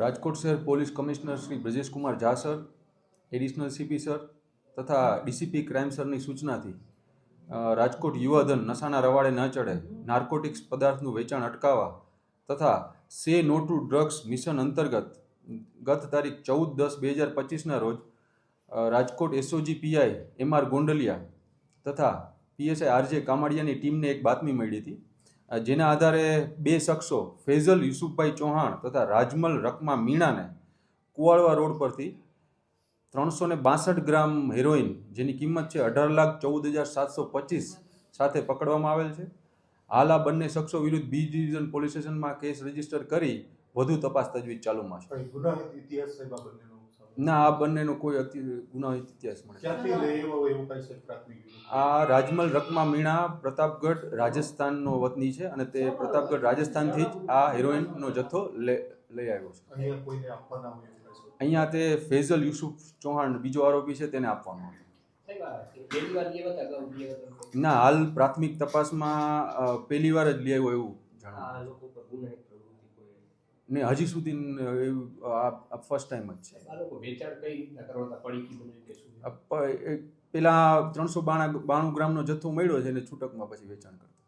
રાજકોટ શહેર police commissioner Shri Brajeshkumar Jha sir additional CP sir તથા DCP crime સરની સૂચનાથી રાજકોટ યુવાધન નશાના રવાડે ન ચડે, નાર્કોટિક્સ પદાર્થનું વેચાણ અટકાવવા તથા સે નો ટુ ડ્રગ્સ મિશન અંતર્ગત ગત તારીખ ચૌદ દસ બે હજાર પચીસના રોજ Rajkot SOG PI M R Gondaliya તથા પીએસઆઈ આરજે કામાડિયાની ટીમને એક બાતમી મળી હતી. જેના આધારે બે શખ્સો, ફેઝલ યુસુફભાઈ ચૌહાણ તથા રાજમલ રકમા મીણાને કુવાડવા રોડ પરથી ત્રણસો ને બાસઠ ગ્રામ હેરોઇન, જેની કિંમત છે અઢાર લાખ ચૌદ હજાર સાતસો પચીસ, સાથે પકડવામાં આવેલ છે. હાલ આ બંને શખ્સો વિરુદ્ધ બી ડિવિઝન પોલીસ સ્ટેશનમાં કેસ રજિસ્ટર કરી વધુ તપાસ તજવીજ ચાલુમાં છે. ના આ બંનેનો કોઈ અતિ ગુનાહિત ઇતિહાસ મળે? આ રાજમલ રકમા મીણા પ્રતાપગઢ રાજસ્થાનનો વતની છે અને તે પ્રતાપગઢ રાજસ્થાનથી જ આ હેરોઇનનો જથ્થો લે- લઈ આવ્યો છે. અહીંયા તે ફેઝલ યુસુફ ચૌહાણ બીજો આરોપી છે તેને આપવાનો હતો. ના હાલ પ્રાથમિક તપાસમાં પહેલી વાર જ લઈ આવ્યો એવું જણાવ્યું ને હજી સુધી આ ફર્સ્ટ ટાઈમ જ છે. પેલા ત્રણસો બાણા બાણું ગ્રામનો જથ્થો મળ્યો છે એને છૂટકમાં પછી વેચાણ કરતા.